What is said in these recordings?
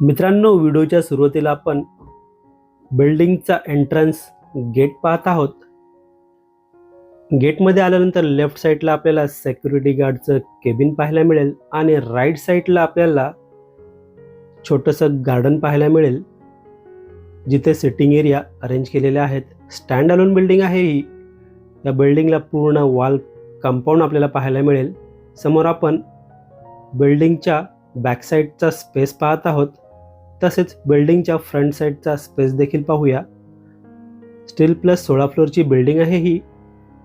मित्रांनो व्हिडिओच्या सुरुवातीला आपण बिल्डिंगचा एंट्रन्स गेट पाहत आहोत. गेटमध्ये आल्यानंतर लेफ्ट साईडला आपल्याला सेक्युरिटी गार्डचं केबिन पाहायला मिळेल आणि राईट साईडला आपल्याला छोटंसं गार्डन पाहायला मिळेल. जिथे सिटिंग एरिया अरेंज केलेले आहेत. स्टँड अलोन बिल्डिंग आहे ही. या बिल्डिंगला पूर्ण वॉल कंपाऊंड आपल्याला पाहायला मिळेल. समोर आपण बिल्डिंगच्या बॅकसाईडचा स्पेस पाहत आहोत. तसेच बिल्डिंगच्या फ्रंट साईडचा स्पेस देखील पाहूया. स्टील प्लस सोळा फ्लोअरची बिल्डिंग आहे ही.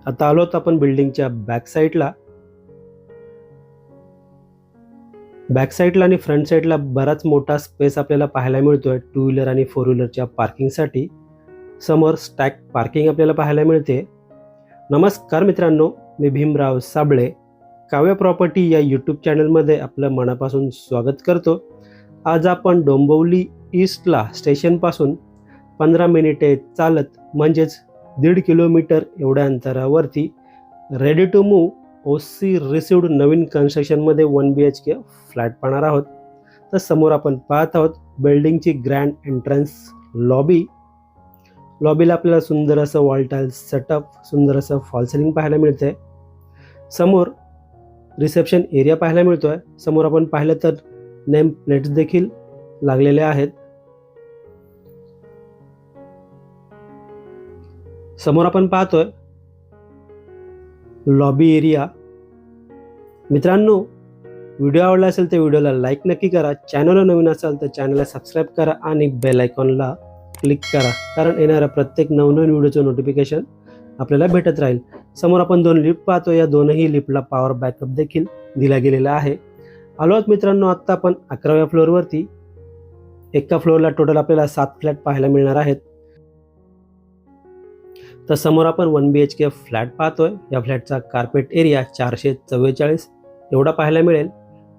आता आलोत आपण बिल्डिंगच्या बॅक साईडला. बॅक साईडला आणि फ्रंट साईडला बराच मोठा स्पेस आपल्याला पाहायला मिळतोय टू व्हीलर आणि फोर व्हीलरच्या पार्किंगसाठी. समोर स्टॅक पार्किंग आपल्याला पाहायला मिळते. नमस्कार मित्रांनो मी भीमराव साबळे. काव्य प्रॉपर्टी या यूट्यूब चॅनलमध्ये आपलं मनापासून स्वागत करतो. आज आपण डोंबिवली ईस्टला स्टेशनपासून पंधरा मिनिटे चालत म्हणजेच दीड किलोमीटर एवढ्या अंतरावरती ready to move O C received Naveen कन्स्ट्रक्शनमध्ये one B H K flat पाहणार आहोत. तर समोर आपण पाहत आहोत बिल्डिंगची ग्रँड एंट्रन्स लॉबी लॉबीला आपल्याला सुंदर असं वॉल सेटअप सुंदर असं फॉल सिलिंग पाहायला मिळते समोर रिसेप्शन एरिया पाहायला मिळतो आहे समोर आपण पाहिलं तर नेम प्लेट्स देखील लागलेल्या आहेत. समोर आपण पाहतोय लॉबी एरिया. मित्रांनो व्हिडिओ आवडला असेल तर व्हिडिओला लाईक नक्की करा. चॅनलला नवीन असाल तर चॅनलला सबस्क्राईब करा आणि बेल आयकॉनला क्लिक करा. कारण येणाऱ्या प्रत्येक नवनवीन व्हिडिओचं नोटिफिकेशन आपल्याला भेटत राहील. समोर आपण दोन लिफ्ट पाहतो या दोनही लिफ्टला पॉवर बॅकअप देखील दिला गेलेला आहे. आलो आहोत मित्रांनो आत्ता आपण अकराव्या फ्लोअरवरती एका फ्लोअरला टोटल आपल्याला सात फ्लॅट पाहायला मिळणार आहेत. तर समोर आपण one B H K flat पाहतोय. या फ्लॅटचा कार्पेट एरिया चारशे चव्वेचाळीस. एवढा पाहायला मिळेल.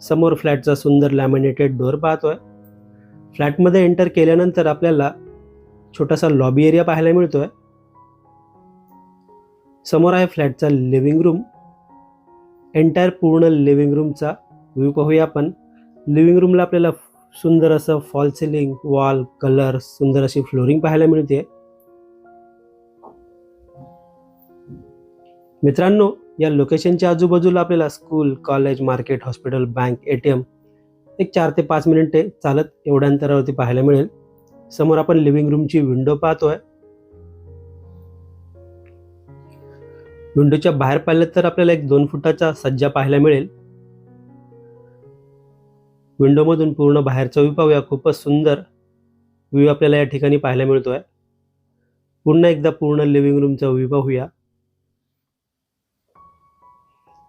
समोर फ्लॅटचा सुंदर लॅमिनेटेड डोअर पाहतोय. फ्लॅटमध्ये एंटर केल्यानंतर आपल्याला छोटासा लॉबी एरिया पाहायला मिळतोय. समोर आहे फ्लॅटचा लिव्हिंग रूम एंटायर पूर्ण लिव्हिंग रूमचा व्ह्यू पाहूया आपण. लिव्हिंग रूमला आपल्याला सुंदर असं फॉल सिलिंग वॉल कलर सुंदर अशी फ्लोरिंग पाहायला मिळते. मित्रांनो या लोकेशनच्या आजूबाजूला आपल्याला school college market hospital bank A T M एक चार ते पाच मिनिटे चालत एवढ्या अंतरावरती पाहायला मिळेल. समोर आपण लिव्हिंग रूमची विंडो पाहतोय. विंडोच्या बाहेर पाहिलं तर आपल्याला एक दोन फुटाचा सज्जा पाहायला मिळेल. विंडोमधून पूर्ण बाहेरचा व्ह्यू पाहूया. खूपच सुंदर व्ह्यू आपल्याला या ठिकाणी पाहायला मिळतो आहे पुन्हा एकदा पूर्ण लिव्हिंग रूमचा व्ह्यू पाहूया.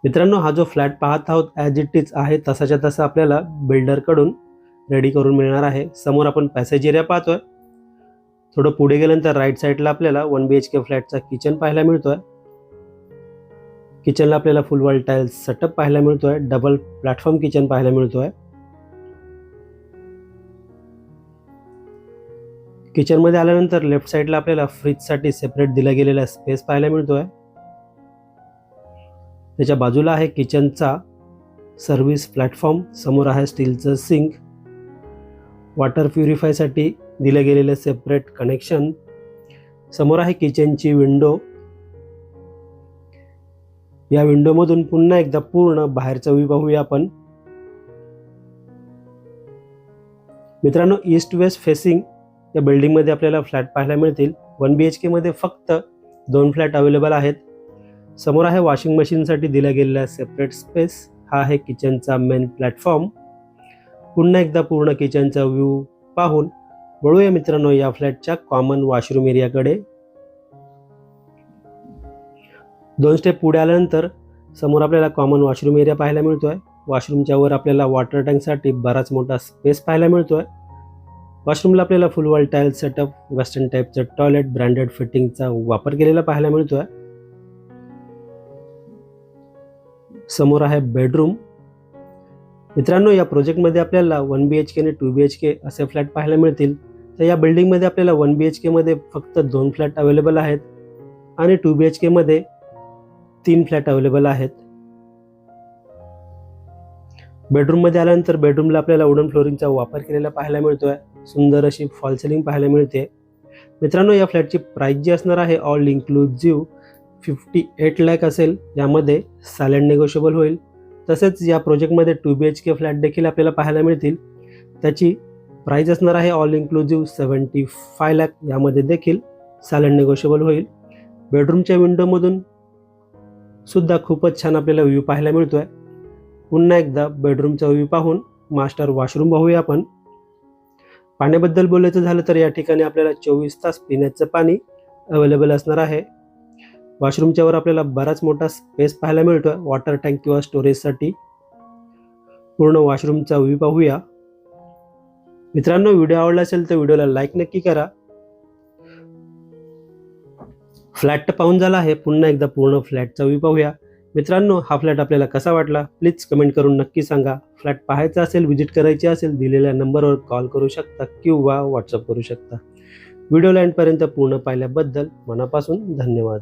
मित्रांनो हा जो फ्लॅट पाहत आहोत ॲज इट इज आहे तसाच्या तसा आपल्याला बिल्डरकडून रेडी करून मिळणार आहे. समोर आपण पॅसेज एरिया पाहतोय. थोडं पुढे गेल्यानंतर राईट साईडला आपल्याला वन बी एच के फ्लॅटचा किचन पाहायला मिळतोय. किचनला आपल्याला फुल वॉल टाईल्स सेटअप पाहायला मिळतोय. डबल प्लॅटफॉर्म किचन पाहायला मिळतोय. किचनमध्ये आल्यानंतर लेफ्ट साईडला आपल्याला फ्रीजसाठी सेपरेट दिला गेलेला स्पेस पाहायला मिळतो आहे त्याच्या बाजूला आहे किचनचा सर्व्हिस प्लॅटफॉर्म समोर आहे स्टीलचं सिंक वॉटर प्युरिफायसाठी दिलं गेलेलं सेपरेट कनेक्शन समोर आहे किचनची विंडो या विंडोमधून पुन्हा एकदा पूर्ण बाहेरचा व्ह्यू पाहूया आपण. मित्रांनो ईस्ट वेस्ट फेसिंग या बिल्डिंगमध्ये आपल्याला फ्लॅट पाहायला मिळतील. वन बी एच केमध्ये फक्त दोन फ्लॅट अवेलेबल आहेत. समोर आहे वॉशिंग मशीनसाठी दिल्या गेलेला सेपरेट स्पेस हा आहे किचनचा मेन प्लॅटफॉर्म पुन्हा एकदा पूर्ण किचनचा व्ह्यू पाहून वळूया मित्रांनो या फ्लॅटच्या कॉमन वॉशरूम एरियाकडे दोन स्टेप पुढे आल्यानंतर समोर आपल्याला कॉमन वॉशरूम एरिया पाहायला मिळतोय. वॉशरूमच्या वर आपल्याला वॉटर टँकसाठी बराच मोठा स्पेस पाहायला मिळतो आहे वॉशरूमला आपल्याला full wall tile setup western टाईपचं टॉयलेट ब्रँडेड फिटिंगचा वापर केलेला पाहायला मिळतो आहे समोर आहे बेडरूम मित्रांनो या प्रोजेक्टमध्ये आपल्याला वन बी एच के आणि टू बी एच के असे फ्लॅट पाहायला मिळतील. तर या बिल्डिंगमध्ये आपल्याला वन बी एच केमध्ये फक्त दोन फ्लॅट अवेलेबल आहेत आणि टू बी एच केमध्ये तीन फ्लॅट अवेलेबल आहेत. बेडरूममध्ये आल्यानंतर बेडरूमला आपल्याला वुडन फ्लोरिंगचा वापर केलेला पाहायला मिळतो आहे सुंदर अशी फॉल सिलिंग पाहायला मिळते. मित्रांनो या फ्लॅटची प्राईस जी असणार आहे all inclusive fifty eight lakh असेल. यामध्ये सायलेंट नेगोशिएबल होईल. तसेच या प्रोजेक्टमध्ये two B H K flat देखील आपल्याला पाहायला मिळतील. त्याची प्राईस असणार आहे all inclusive seventy five lakh यामध्ये देखील सायलेंट नेगोशिएबल होईल. बेडरूमच्या विंडोमधून सुद्धा खूपच छान आपल्याला व्ह्यू पाहायला मिळतो आहे पुन्हा एकदा बेडरूमचा व्ह्यू पाहून मास्टर वॉशरूम पाहूया आपण. पाण्याबद्दल बोलायचं झालं तर या ठिकाणी आपल्याला चोवीस तास पिण्याचं पाणी अवेलेबल असणार आहे. वॉशरूमच्या वर आपल्याला बराच मोठा स्पेस पाहायला मिळतोय. वॉटर टँक किंवा स्टोरेजसाठी पूर्ण वॉशरूमचा व्ह्यू पाहूया. मित्रांनो व्हिडिओ आवडला असेल तर व्हिडिओला लाईक नक्की करा. फ्लॅट तर पाहून झाला आहे. पुन्हा एकदा पूर्ण फ्लॅटचा व्ह्यू पाहूया. मित्रांनो हा फ्लॅट आपल्याला कसा वाटला? प्लीज कमेंट करून नक्की सांगा. फ्लॅट पाहायचा असेल व्हिजिट करायची असेल दिलेल्या नंबरवर कॉल करू शकता किंवा व्हॉट्सअप करू शकता. व्हिडिओ लँडपर्यंत पूर्ण पाहिल्याबद्दल मनापासून धन्यवाद.